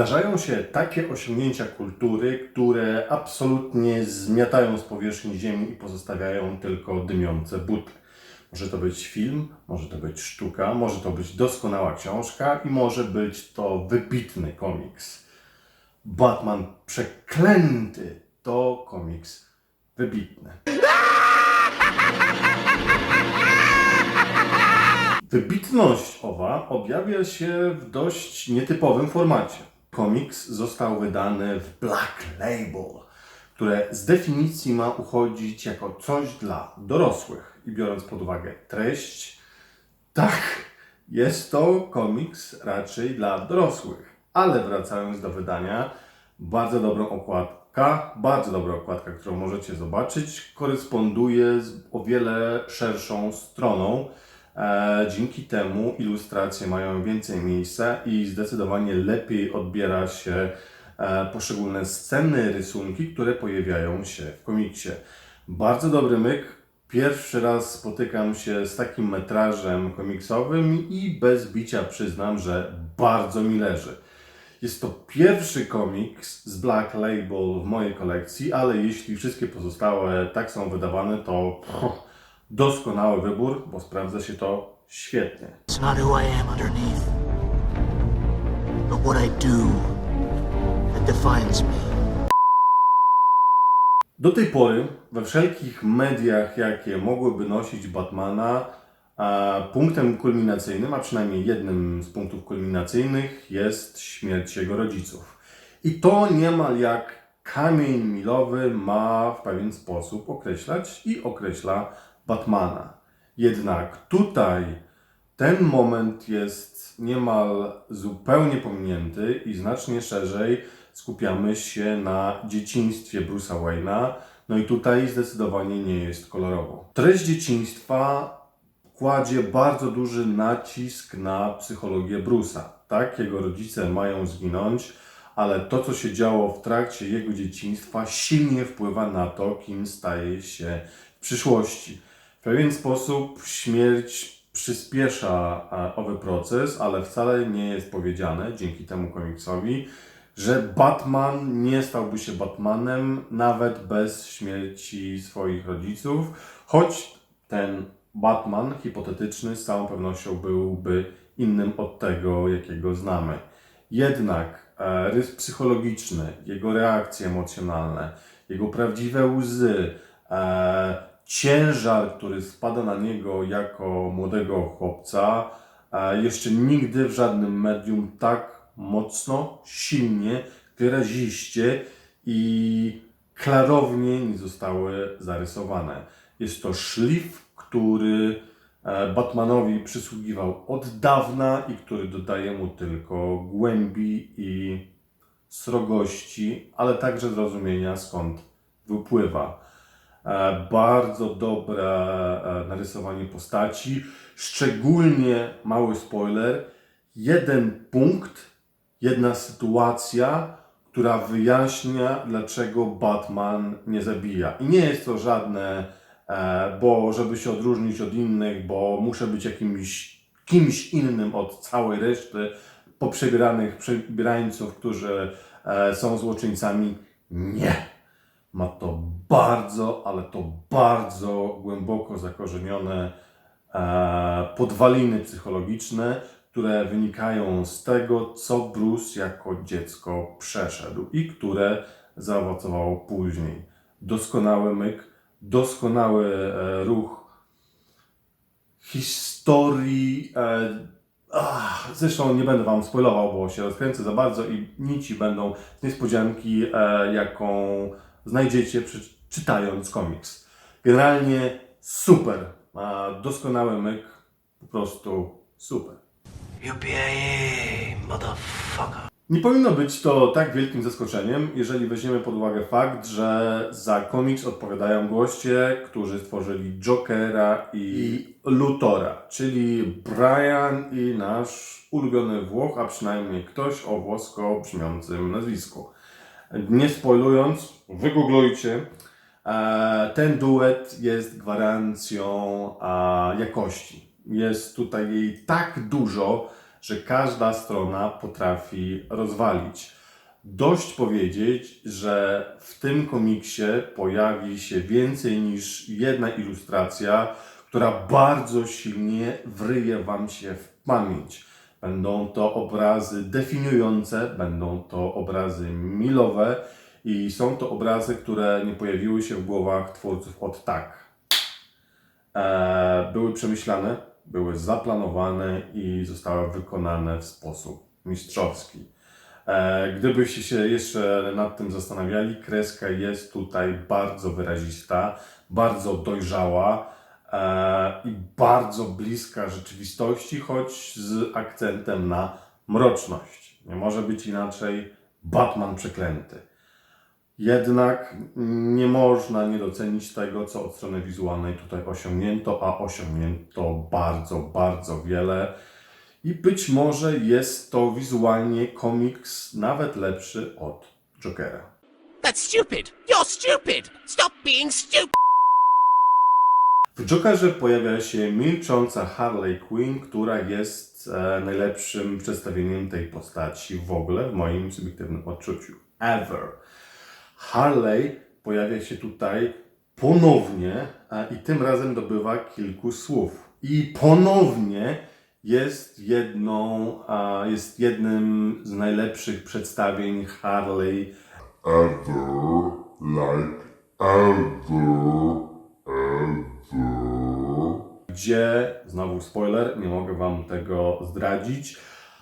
Zdarzają się takie osiągnięcia kultury, które absolutnie zmiatają z powierzchni ziemi i pozostawiają tylko dymiące buty. Może to być film, może to być sztuka, może to być doskonała książka i może być to wybitny komiks. Batman przeklęty to komiks wybitny. Wybitność owa objawia się w dość nietypowym formacie. Komiks został wydany w Black Label, które z definicji ma uchodzić jako coś dla dorosłych. I biorąc pod uwagę treść, tak, jest to komiks raczej dla dorosłych. Ale wracając do wydania, bardzo dobrą okładka, bardzo dobra okładka, którą możecie zobaczyć, koresponduje z o wiele szerszą stroną. E, dzięki temu ilustracje mają więcej miejsca i zdecydowanie lepiej odbiera się e, poszczególne sceny, rysunki, które pojawiają się w komiksie. Bardzo dobry myk. Pierwszy raz spotykam się z takim metrażem komiksowym i bez bicia przyznam, że bardzo mi leży. Jest to pierwszy komiks z Black Label w mojej kolekcji, ale jeśli wszystkie pozostałe tak są wydawane, to pff, doskonały wybór, bo sprawdza się to świetnie. It's not who I am underneath, but what I do that defines me. Do tej pory we wszelkich mediach, jakie mogłyby nosić Batmana, punktem kulminacyjnym, a przynajmniej jednym z punktów kulminacyjnych jest śmierć jego rodziców. I to niemal jak kamień milowy ma w pewien sposób określać i określa Batmana. Jednak tutaj ten moment jest niemal zupełnie pominięty i znacznie szerzej skupiamy się na dzieciństwie Bruce'a Wayne'a. No i tutaj zdecydowanie nie jest kolorowo. Treść dzieciństwa kładzie bardzo duży nacisk na psychologię Bruce'a. Tak, jego rodzice mają zginąć, ale to, co się działo w trakcie jego dzieciństwa, silnie wpływa na to, kim staje się w przyszłości. W pewien sposób śmierć przyspiesza e, owy proces, ale wcale nie jest powiedziane dzięki temu komiksowi, że Batman nie stałby się Batmanem nawet bez śmierci swoich rodziców, choć ten Batman hipotetyczny z całą pewnością byłby innym od tego, jakiego znamy. Jednak e, rys psychologiczny, jego reakcje emocjonalne, jego prawdziwe łzy, e, ciężar, który spada na niego jako młodego chłopca, jeszcze nigdy w żadnym medium tak mocno, silnie, wyraziście i klarownie nie zostały zarysowane. Jest to szlif, który e, Batmanowi przysługiwał od dawna i który dodaje mu tylko głębi i srogości, ale także zrozumienia skąd wypływa. E, Bardzo dobre narysowanie postaci, szczególnie mały spoiler, jeden punkt, jedna sytuacja, która wyjaśnia, dlaczego Batman nie zabija. I nie jest to żadne, e, bo żeby się odróżnić od innych, bo muszę być jakimś kimś innym od całej reszty poprzebieranych przebierańców, którzy e, są złoczyńcami. Nie. Ma to bardzo, ale to bardzo głęboko zakorzenione e, podwaliny psychologiczne, które wynikają z tego, co Bruce jako dziecko przeszedł i które zaowocowało później. Doskonały myk, doskonały e, ruch historii. E, ach, zresztą nie będę Wam spoilował, bo się rozkręcę za bardzo i nici będą z niespodzianki, jaką znajdziecie przy, czytając komiks. Generalnie super. A, doskonały myk, po prostu super. UPIA, motherfucker. Nie powinno być to tak wielkim zaskoczeniem, jeżeli weźmiemy pod uwagę fakt, że za komiks odpowiadają goście, którzy stworzyli Jokera i Lutora, czyli Brian i nasz ulubiony Włoch, a przynajmniej ktoś o włosko brzmiącym nazwisku. Nie spoilując, wygooglujcie. E, Ten duet jest gwarancją e, jakości. Jest tutaj jej tak dużo, że każda strona potrafi rozwalić. Dość powiedzieć, że w tym komiksie pojawi się więcej niż jedna ilustracja, która bardzo silnie wryje Wam się w pamięć. Będą to obrazy definiujące, będą to obrazy milowe i są to obrazy, które nie pojawiły się w głowach twórców od tak. E, były przemyślane, były zaplanowane i zostały wykonane w sposób mistrzowski. E, Gdybyście się jeszcze nad tym zastanawiali, kreska jest tutaj bardzo wyrazista, bardzo dojrzała i bardzo bliska rzeczywistości, choć z akcentem na mroczność. Nie może być inaczej. Batman przeklęty. Jednak nie można nie docenić tego, co od strony wizualnej tutaj osiągnięto, a osiągnięto bardzo, bardzo wiele. I być może jest to wizualnie komiks nawet lepszy od Jokera. That's stupid! You're stupid! Stop being stupid! W Jokerze pojawia się milcząca Harley Quinn, która jest e, najlepszym przedstawieniem tej postaci w ogóle, w moim subiektywnym odczuciu. Ever. Harley pojawia się tutaj ponownie i tym razem dobywa kilku słów. I ponownie jest jedną, jest jednym z najlepszych przedstawień Harley ever, like ever. Gdzie, znowu spoiler, nie mogę Wam tego zdradzić,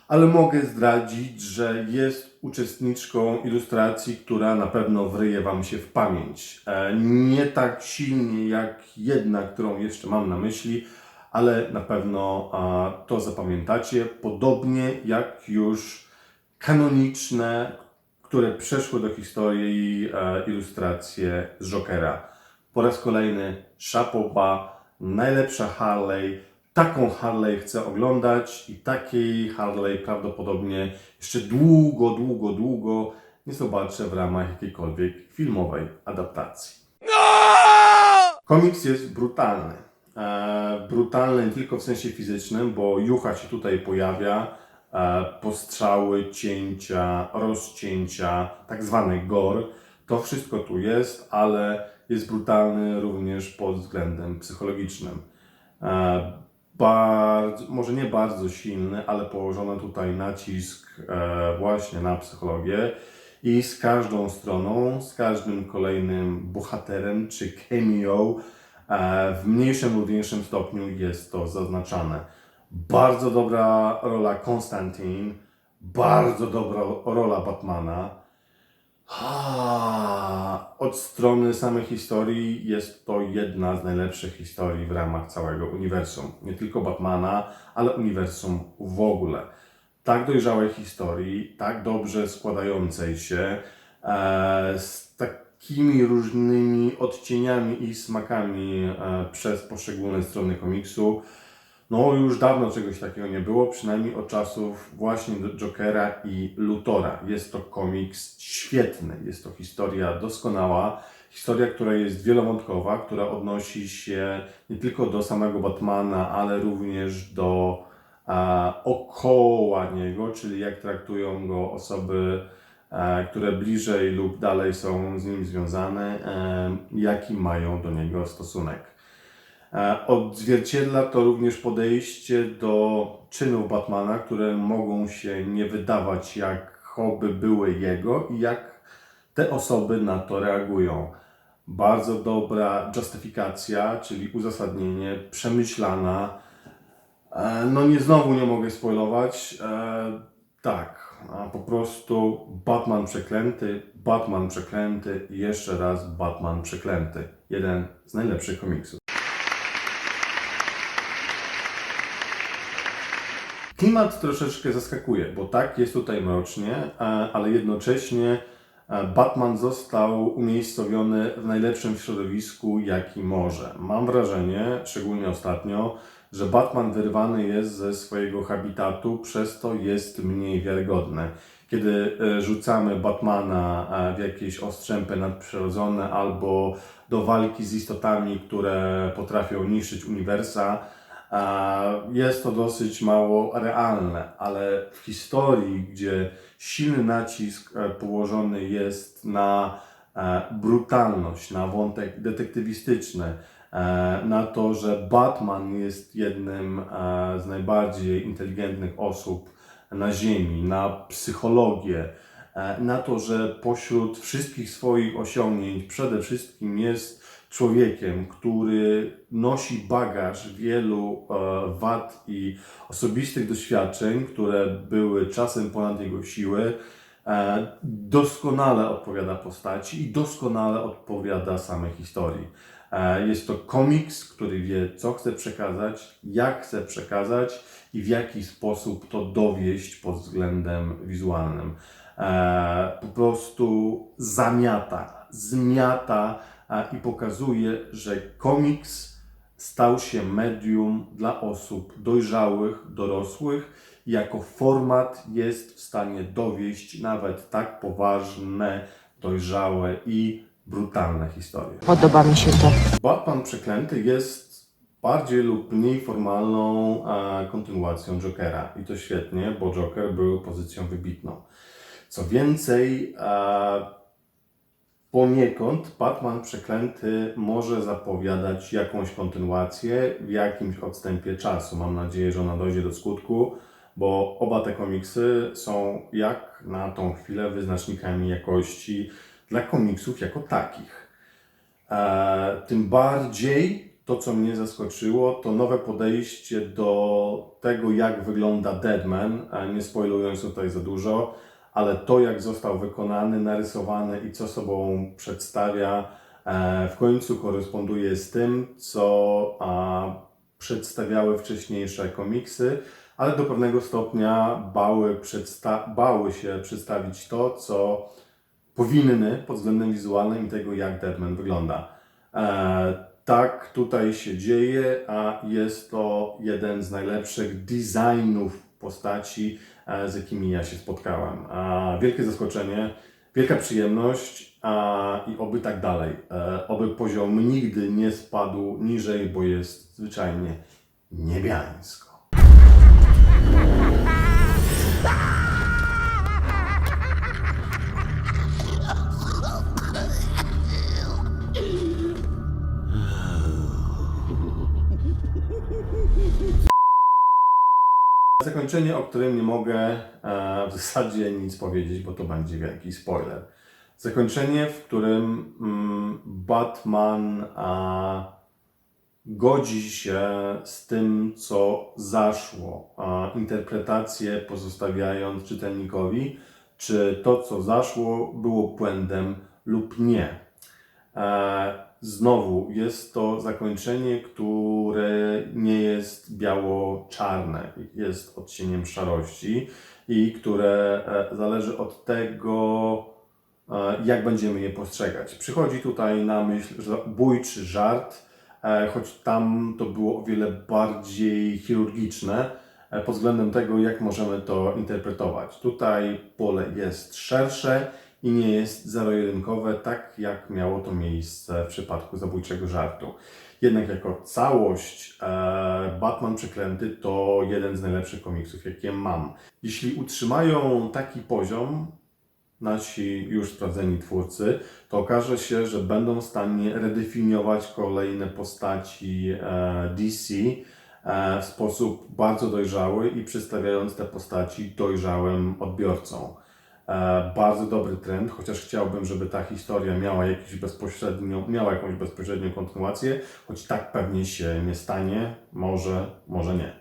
ale mogę zdradzić, że jest uczestniczką ilustracji, która na pewno wryje Wam się w pamięć. E, Nie tak silnie jak jedna, którą jeszcze mam na myśli, ale na pewno to zapamiętacie, podobnie jak już kanoniczne, które przeszły do historii e, ilustracje z Jokera. Po raz kolejny Szapoba, najlepsza Harley. Taką Harley chcę oglądać i takiej Harley prawdopodobnie jeszcze długo, długo, długo nie zobaczę w ramach jakiejkolwiek filmowej adaptacji. Komiks jest brutalny. E, brutalny nie tylko w sensie fizycznym, bo jucha się tutaj pojawia, e, postrzały, cięcia, rozcięcia, tak zwany gore. To wszystko tu jest, ale jest brutalny również pod względem psychologicznym. E, bardzo, może nie bardzo silny, ale położono tutaj nacisk e, właśnie na psychologię i z każdą stroną, z każdym kolejnym bohaterem czy cameo e, w mniejszym lub większym stopniu jest to zaznaczane. Bardzo dobra rola Konstantin, bardzo dobra rola Batmana. Od strony samej historii jest to jedna z najlepszych historii w ramach całego uniwersum. Nie tylko Batmana, ale uniwersum w ogóle. Tak dojrzałej historii, tak dobrze składającej się, e, z takimi różnymi odcieniami i smakami e, przez poszczególne strony komiksu. No, już dawno czegoś takiego nie było, przynajmniej od czasów właśnie Jokera i Lutora. Jest to komiks świetny, jest to historia doskonała, historia, która jest wielowątkowa, która odnosi się nie tylko do samego Batmana, ale również do okoła niego, czyli jak traktują go osoby, które bliżej lub dalej są z nim związane, jaki mają do niego stosunek. E, Odzwierciedla to również podejście do czynów Batmana, które mogą się nie wydawać jakoby były jego i jak te osoby na to reagują. Bardzo dobra justyfikacja, czyli uzasadnienie, przemyślana. E, No nie znowu nie mogę spoilować. E, tak, po prostu Batman przeklęty, Batman przeklęty i jeszcze raz Batman przeklęty. Jeden z najlepszych komiksów. Klimat troszeczkę zaskakuje, bo tak jest tutaj mrocznie, e, ale jednocześnie e, Batman został umiejscowiony w najlepszym środowisku, jaki może. Mam wrażenie, szczególnie ostatnio, że Batman wyrwany jest ze swojego habitatu, przez to jest mniej wiarygodny. Kiedy e, rzucamy Batmana w jakieś ostrzępy nadprzyrodzone albo do walki z istotami, które potrafią niszczyć uniwersa, Jest to dosyć mało realne, ale w historii, gdzie silny nacisk e, położony jest na e, brutalność, na wątek detektywistyczny, e, na to, że Batman jest jednym z najbardziej inteligentnych osób na Ziemi, na psychologię, na to, że pośród wszystkich swoich osiągnięć przede wszystkim jest człowiekiem, który nosi bagaż wielu e, wad i osobistych doświadczeń, które były czasem ponad jego siły, e, doskonale odpowiada postaci i doskonale odpowiada samej historii. E, Jest to komiks, który wie, co chce przekazać, jak chce przekazać i w jaki sposób to dowieść pod względem wizualnym. Po prostu zamiata, zmiata i pokazuje, że komiks stał się medium dla osób dojrzałych, dorosłych jako format jest w stanie dowieść nawet tak poważne, dojrzałe i brutalne historie. Podoba mi się to. Batman Przeklęty jest bardziej lub mniej formalną kontynuacją Jokera. I to świetnie, bo Joker był pozycją wybitną. Co więcej, poniekąd Batman Przeklęty może zapowiadać jakąś kontynuację w jakimś odstępie czasu. Mam nadzieję, że ona dojdzie do skutku, bo oba te komiksy są jak na tą chwilę wyznacznikami jakości dla komiksów jako takich. E, tym bardziej to, co mnie zaskoczyło, to nowe podejście do tego, jak wygląda Deadman. E, nie spoilując tutaj za dużo, ale to, jak został wykonany, narysowany i co sobą przedstawia, e, w końcu koresponduje z tym, co przedstawiały wcześniejsze komiksy, ale do pewnego stopnia bały, przedsta- bały się przedstawić to, co powinny pod względem wizualnym i tego, jak Deadman wygląda. E, tak tutaj się dzieje, a jest to jeden z najlepszych designów postaci, z jakimi ja się spotkałem. Wielkie zaskoczenie, wielka przyjemność i oby tak dalej. E, oby poziom nigdy nie spadł niżej, bo jest zwyczajnie niebiańsko. Zakończenie, o którym nie mogę e, w zasadzie nic powiedzieć, bo to będzie wielki spoiler. Zakończenie, w którym mm, Batman godzi się z tym, co zaszło. Interpretację pozostawiając czytelnikowi, czy to, co zaszło, było błędem lub nie. Znowu jest to zakończenie, które nie jest biało-czarne, jest odcieniem szarości i które e, zależy od tego, e, jak będziemy je postrzegać. Przychodzi tutaj na myśl zabójczy żart, e, choć tam to było o wiele bardziej chirurgiczne pod względem tego, jak możemy to interpretować. Tutaj pole jest szersze i nie jest zero-jedynkowe, tak jak miało to miejsce w przypadku zabójczego żartu. Jednak jako całość e, Batman Przeklęty to jeden z najlepszych komiksów, jakie mam. Jeśli utrzymają taki poziom, nasi już sprawdzeni twórcy, to okaże się, że będą w stanie redefiniować kolejne postaci e, DC e, w sposób bardzo dojrzały i przedstawiając te postaci dojrzałym odbiorcom. E, bardzo dobry trend, chociaż chciałbym, żeby ta historia miała, jakiś bezpośrednią, miała jakąś bezpośrednią kontynuację, choć tak pewnie się nie stanie, może, może nie.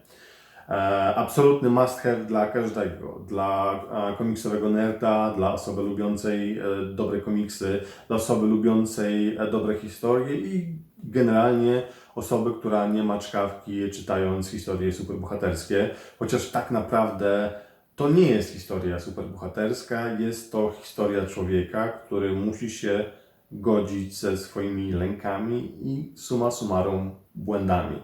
E, absolutny must have dla każdego, dla e, komiksowego nerda, dla osoby lubiącej dobre komiksy, dla osoby lubiącej dobre historie i generalnie osoby, która nie ma czkawki czytając historie superbohaterskie, chociaż tak naprawdę to nie jest historia superbohaterska, jest to historia człowieka, który musi się godzić ze swoimi lękami i summa summarum błędami.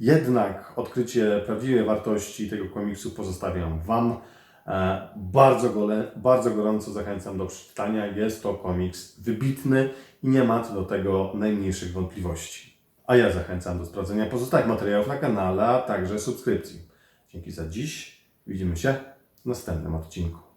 Jednak odkrycie prawdziwej wartości tego komiksu pozostawiam Wam. E, Bardzo, bardzo gorąco zachęcam do przeczytania. Jest to komiks wybitny i nie ma co do tego najmniejszych wątpliwości. A ja zachęcam do sprawdzenia pozostałych materiałów na kanale, a także subskrypcji. Dzięki za dziś. Widzimy się następnym odcinku.